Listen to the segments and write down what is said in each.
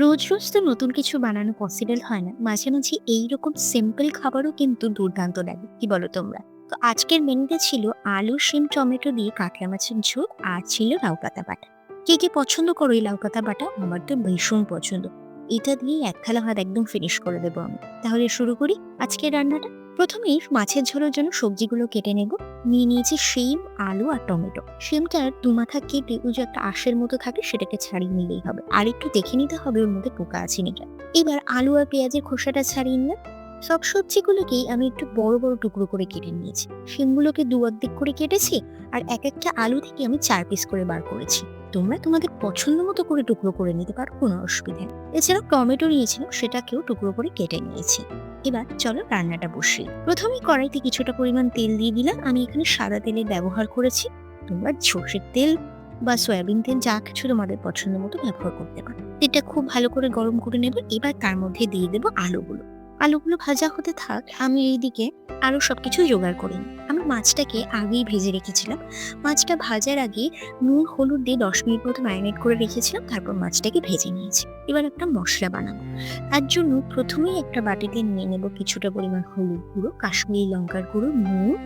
রোজ, রোজ তো নতুন কিছু বানানো পসিবল হয় না। মাঝে, মাঝে এইরকম সিম্পল খাবারও কিন্তু দুর্দান্ত লাগে। কি বলো তোমরা? তো আজকের মেনুতে ছিল আলু, শিম, টমেটো দিয়ে কাঁকড়া মাছের ঝোল আর ছিল লাউ পাতা বাটা। কে, কে পছন্দ করো এই লাউ পাতা বাটা? আমার তো ভীষণ পছন্দ। এটা দিয়ে এক থালা হাত একদম ফিনিশ করে দেবো আমি। তাহলে শুরু করি আজকের রান্নাটা। প্রথমেই মাছের ঝোলের জন্য সবজিগুলো কেটে নেব। নিয়ে নিয়েছি শিম, আলু আর টমেটো। শিমটার দুমাথা কেটে ওই যে একটা আঁশের মতো থাকে সেটাকে ছাড়িয়ে নিলেই হবে। আর একটু দেখে নিতে হবে ওর মধ্যে পোকা আছে নাকি। এবার আলু আর পেঁয়াজের খোসাটা ছাড়িয়ে নিলাম। সব সবজিগুলোকেই আমি একটু বড়, বড় টুকরো করে কেটে নিয়েছি। শিমগুলোকে দু অর্ধেক করে কেটেছি আর এক একটা আলু থেকে আমি চার পিস করে বার করেছি। তোমরা তোমাদের পছন্দ মতো করে টুকরো করে নিতে পারো, কোনো অসুবিধা নেই। এছাড়াও টমেটো নিয়েছিলাম, সেটাকেও টুকরো করে কেটে নিয়েছি। এবার চলো রান্নাটা বসিয়ে প্রথমেই কড়াইতে কিছুটা পরিমাণ তেল দিয়ে দিলাম। আমি এখানে সাদা তেলের ব্যবহার করেছি। তোমরা সর্ষের তেল বা সয়াবিন তেল, যা কিছু তোমাদের পছন্দ মতো ব্যবহার করতে পারো। তেলটা খুব ভালো করে গরম করে নেব। এবার তার মধ্যে দিয়ে দেবো আলুগুলো। আলুগুলো ভাজা হতে থাক, আমি এইদিকে আরও সবকিছু জোগাড় করি আমি মাছটাকে আগেই ভেজে রেখেছিলাম। মাছটা ভাজার আগে নুন, হলুদ দিয়ে দশ মিনিট মতো ম্যারিনেট করে রেখেছিলাম, তারপর মাছটাকে ভেজে নিয়েছি। এবার একটা মশলা বানাবো। তার জন্য প্রথমেই একটা বাটিতে নিয়ে নেব কিছুটা পরিমাণ হলুদ গুঁড়ো, কাশ্মীরি লঙ্কার গুঁড়ো, নুন,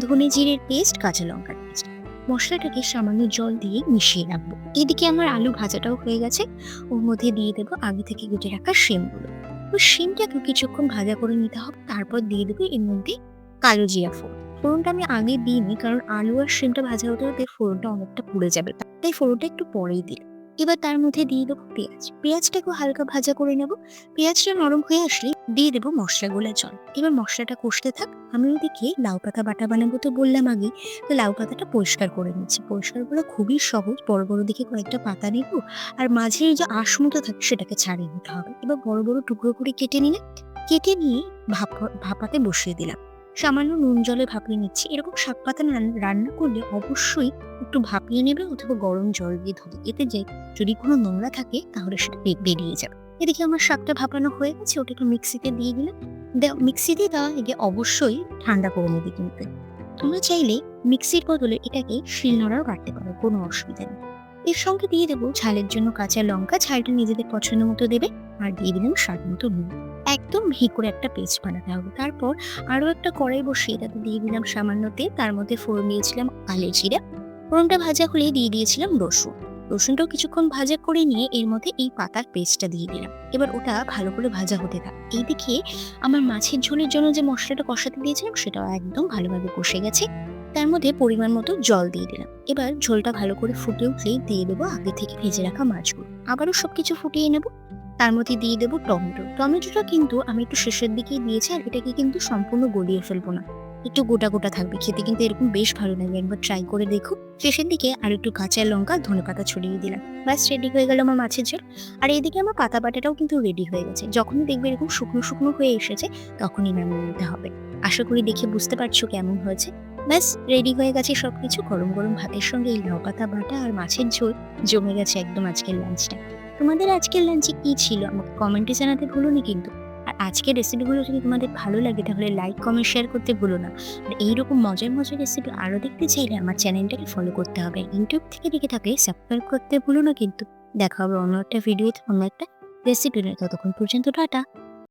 ধনে জিরের পেস্ট, কাঁচা লঙ্কার পেস্ট। মশলাটাকে সামান্য জল দিয়ে মিশিয়ে রাখব। এদিকে আমার আলু ভাজাটাও হয়ে গেছে। ওর মধ্যে দিয়ে দেবো আগে থেকে কেটে রাখা শিমগুলো। তো শিমটাকে কিছুক্ষণ ভাজা করে নিতে হবে, তারপর দিয়ে দেবো এর মধ্যে কালো জিয়া ফোড়ন। ফোড়নটা আমি আগে দিইনি, কারণ আলু আর শিমটা ভাজা হতে হতে ফোড়নটা অনেকটা পুড়ে যাবে। তাই ফোড়নটা একটু পরেই দিলাম। এবার তার মধ্যে দিয়ে দেবো পেঁয়াজ। পেঁয়াজটাকেও হালকা ভাজা করে নেব। পেঁয়াজটা নরম হয়ে আসলে দিয়ে দেবো মশলাগুলো জল। এবার মশলাটা কষতে থাক। আমি ওইদিকে লাউ পাতা বাটা বানাবো তো বললাম আগে। তো লাউ পাতাটা পরিষ্কার করে নিচ্ছি। পরিষ্কার করা খুবই সহজ। বড় বড় দিকে কয়েকটা পাতা নেব। আর মাঝে যে আঁশ মতো থাকে সেটাকে ছাড়িয়ে নিতে হবে। এবার বড় বড় টুকরো করে কেটে নিলে, কেটে নিয়ে ভাপ, ভাপাতে বসিয়ে দিলাম। সামান্য নুন জলে ভাপিয়ে নিচ্ছি। এরকম শাক পাতা রান্না করলে অবশ্যই একটু ভাপিয়ে নেবে অথবা গরম জল দিয়ে ধুবে এতে যে যদি কোনো নোংরা থাকে তাহলে সেটা বেরিয়ে যাবে। এদিকে আমার শাকটা ভাপানো হয়ে গেছে ওটা একটু মিক্সিতে দিয়ে দিলাম। মিক্সিতে দেওয়া এগে অবশ্যই ঠান্ডা করে নেবে কিন্তু। তোমরা চাইলে মিক্সির বদলে এটাকে শিলনোড়াও কাটতে পারো, কোনো অসুবিধা নেই। এর সঙ্গে দিয়ে দেবো ঝালের জন্য কাঁচা লঙ্কা, ঝালটা নিজেদের পছন্দ মতো দেবে, আর দিয়ে দিলাম স্বাদ মতো নুন। একদম মিহি করে একটা পেস্ট বানাতে হবে। তারপর আরও একটা কড়াই বসিয়ে তাতে দিয়ে দিলাম সামান্য তেল। তার মধ্যে ফোড়ন দিয়েছিলাম কালো জিরা। ফোড়নটা ভাজা হলে দিয়ে দিয়েছিলাম রসুন। রসুনটাও কিছুক্ষণ ভাজা করে নিয়ে এর মধ্যে এই পাতার পেস্টটা দিয়ে দিলাম। এবার ওটা ভালো করে ভাজা হতে থাক। এইদিকে আমার মাছের ঝোলের জন্য যে মশলাটা কষাতে দিয়েছিলাম সেটাও একদম ভালোভাবে কষে গেছে। তার মধ্যে পরিমাণ মতো জল দিয়ে দিলাম। এবার ঝোলটা ভালো করে ফুটে উঠলেই দিয়ে দেবো আগে থেকে ভেজে রাখা মাছগুলো। আবারও সবকিছু ফুটিয়ে নেব। তার মধ্যে দিয়ে দেবো টমেটো। টমেটোটা কিন্তু আমি একটু শেষের দিকেই দিয়েছি আর এটাকে কিন্তু সম্পূর্ণ গলিয়ে ফেলব না। একটু গোটা গোটা থাকবে। খেতে কিন্তু এরকম বেশ ভালো লাগে। একবার ট্রাই করে দেখো। শেষের দিকে আর একটু কাঁচা লঙ্কা, ধনে পাতা ছড়িয়ে দিলাম। ব্যাস রেডি হয়ে গেল আমার মাছের ঝোল। আর এদিকে আমার পাতা বাটাটাও কিন্তু রেডি হয়ে গেছে। যখনই দেখবে এরকম শুকনো শুকনো হয়ে এসেছে, তখনই নামিয়ে নিতে হবে। আশা করি দেখে বুঝতে পারছ কেমন হয়েছে। ব্যাস রেডি হয়ে গেছে সবকিছু। গরম গরম ভাতের সঙ্গে এই লাউ বাটা আর মাছের ঝোল জমে গেছে একদম আজকের লাঞ্চটা তোমাদের আজকের লাঞ্চে কি ছিল? আমাকে কমেন্টে জানাতে ভুলো না কিন্তু। আর আজকের রেসিপিগুলো যদি তোমাদের ভালো লাগে, তাহলে লাইক কমেন্ট শেয়ার করতে ভুলো না। আর এইরকম মজার মজার রেসিপি আরও দেখতে চাইলে আমার চ্যানেলটাকে ফলো করতে হবে। ইউটিউব থেকে দেখে থাকলে সাবস্ক্রাইব করতে ভুলো না কিন্তু। দেখা হবে অন্য একটা ভিডিওতে অন্য একটা রেসিপি নিয়ে ততক্ষণ পর্যন্ত টাটা।